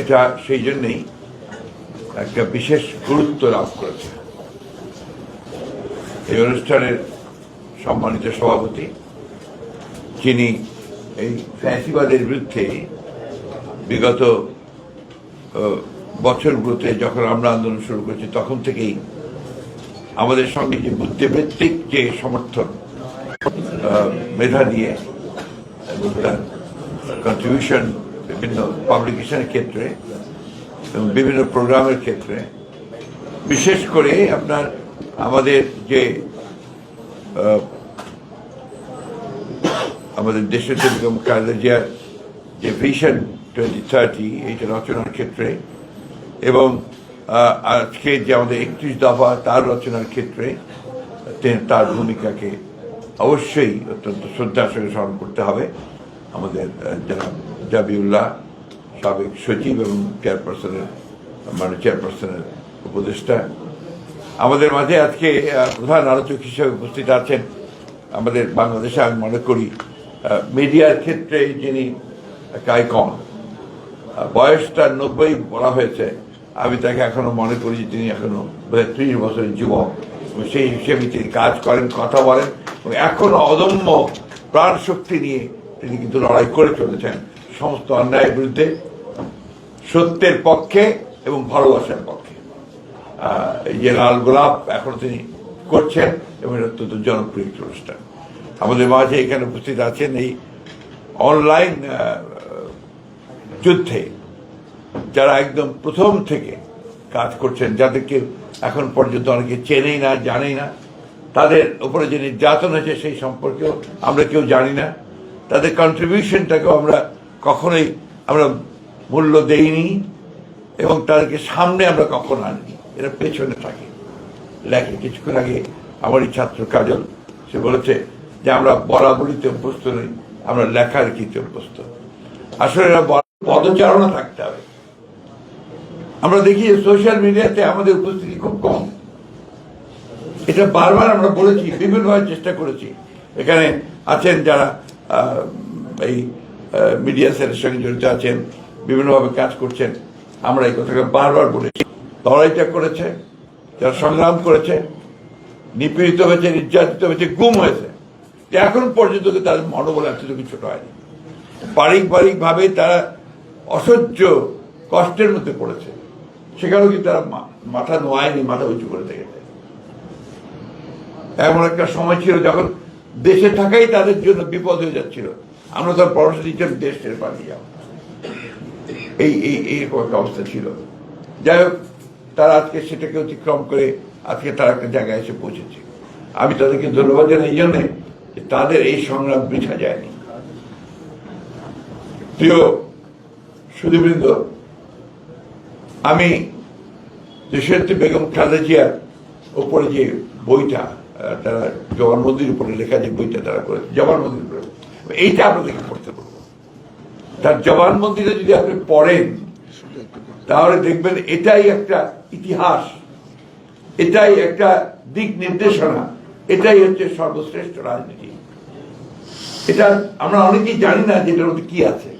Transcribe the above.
এটা সেই জন্যেই একটা বিশেষ গুরুত্ব লাভ করেছে। এই অনুষ্ঠানের সম্মানিত সভাপতি, যিনি এই ফ্যাসিবাদের বিরুদ্ধে বিগত বছরগুলোতে যখন আমরা আন্দোলন শুরু করেছি, তখন থেকেই আমাদের সঙ্গে যে বুদ্ধিবৃত্তিক যে সমর্থন মেধা দিয়ে এবং তার কন্ট্রিবিউশন বিভিন্ন পাবলিকেশনের ক্ষেত্রে এবং বিভিন্ন প্রোগ্রামের ক্ষেত্রে। বিশেষ করে আপনার আমাদের যে আমাদের দেশের যে বেগম খালেদা জিয়ার যে ভিশন টোয়েন্টি থার্টি এইটা রচনার ক্ষেত্রে এবং আজকে যে আমাদের একত্রিশ দফা তার রচনার ক্ষেত্রে তার ভূমিকাকে অবশ্যই অত্যন্ত শ্রদ্ধার সঙ্গে স্মরণ করতে হবে আমাদের জনাব জাবিউল্লাহ সাবেক সচিব এবং চেয়ারপারসনের মানে চেয়ারপারসনের উপদেষ্টা। আমাদের মাঝে আজকে প্রধান আলোচক হিসেবে উপস্থিত আছেন আমাদের বাংলাদেশে, আমি মনে করি মিডিয়ার ক্ষেত্রে যিনি একটা আইকন বয়স নব্বই বলা হয়েছে, আমি তাকে এখনও মনে করি যে তিনি এখনও ত্রিশ বছরের যুবক। সেই হিসেবে তিনি কাজ করেন, কথা বলেন, এবং এখনও অদম্য প্রাণ শক্তি নিয়ে তিনি কিন্তু লড়াই করে চলেছেন। সমস্ত অন্যায়ের বিরুদ্ধে সত্যের পক্ষে এবং ভালোবাসার পক্ষে। যে লাল গোলাপ এখন তিনি করছেন এবং অত্যন্ত জনপ্রিয় একটি অনুষ্ঠান। আমাদের মাঝে এখানে উপস্থিত আছেন এই অনলাইন যুদ্ধে যারা একদম প্রথম থেকে কাজ করছেন, যাদেরকে এখন পর্যন্ত অনেকে চেনেই না, জানেই না, তাদের উপরে যে নির্যাতন হয়েছে সেই সম্পর্কেও আমরা কেউ জানি না। তাদের কন্ট্রিবিউশনটাকেও আমরা কখনোই আমরা মূল্য দেইনি এবং তাদেরকে সামনে আমরা কখনো আনিনি এরা পেছনে থাকে। লেখে, কিছুক্ষণ আগে আমারই ছাত্র কাজল, সে বলেছে যে আমরা বরাবরিতে অভ্যস্ত নই, আমরা লেখার লিখিতে অভ্যস্ত। আসলে এরা পদচারণা থাকতে হবে। আমরা দেখি সোশ্যাল মিডিয়াতে আমাদের উপস্থিতি খুব কম। এটা বারবার আমরা বলেছি, বিভিন্নভাবে চেষ্টা করেছি। এখানে আছেন যারা এই মিডিয়া সেলের সঙ্গে জড়িত আছেন, বিভিন্নভাবে কাজ করছেন। আমরা এই কথাকে বারবার বলেছি। লড়াইটা করেছে, যারা সংগ্রাম করেছে, নিপীড়িত হয়েছে, নির্যাতিত হয়েছে, গুম হয়েছে। এখন পর্যন্ত তাদের মনোবল এতটুকু ছোট হয়নি। পারিবারিক ভাবে তারা অসহ্য কষ্টের মধ্যে পড়েছে। সেখানেও কিন্তু তারা মাথা নোয়ায়নি, মাথা উঁচু করে দেখেছে? এমন একটা সময় ছিল যখন দেশে থাকাই তাদের জন্য বিপদ হয়ে যাচ্ছিল। আমরা তো পরামর্শ দিচ্ছিলাম দেশ ছেড়ে পালিয়ে যাও এই এই এইরকম একটা অবস্থা ছিল। যাই হোক, তারা আজকে সেটাকে অতিক্রম করে আজকে তারা একটা জায়গায় এসে পৌঁছেছে। আমি তাদেরকে ধন্যবাদ জানাই জন্যে যে তাদের এই সংগ্রাম বৃথা যায়নি। প্রিয় সুদীবৃন্দ আমি দেশের বেগম খালেদা জিয়ার উপরে যে বইটা তারা জবানবন্দির উপরে লেখা যে বইটা তারা করেছে জবানবন্দির উপরে। এইটা আপনাদেরকে পড়তে বলব তার জবানবন্দিটা যদি আপনি পড়েন, তাহলে দেখবেন এটাই একটা ইতিহাস, এটাই একটা দিক নির্দেশনা, এটাই হচ্ছে সর্বশ্রেষ্ঠ রাজনীতি। এটা আমরা অনেকেই জানি না যে এটার মধ্যে কি আছে।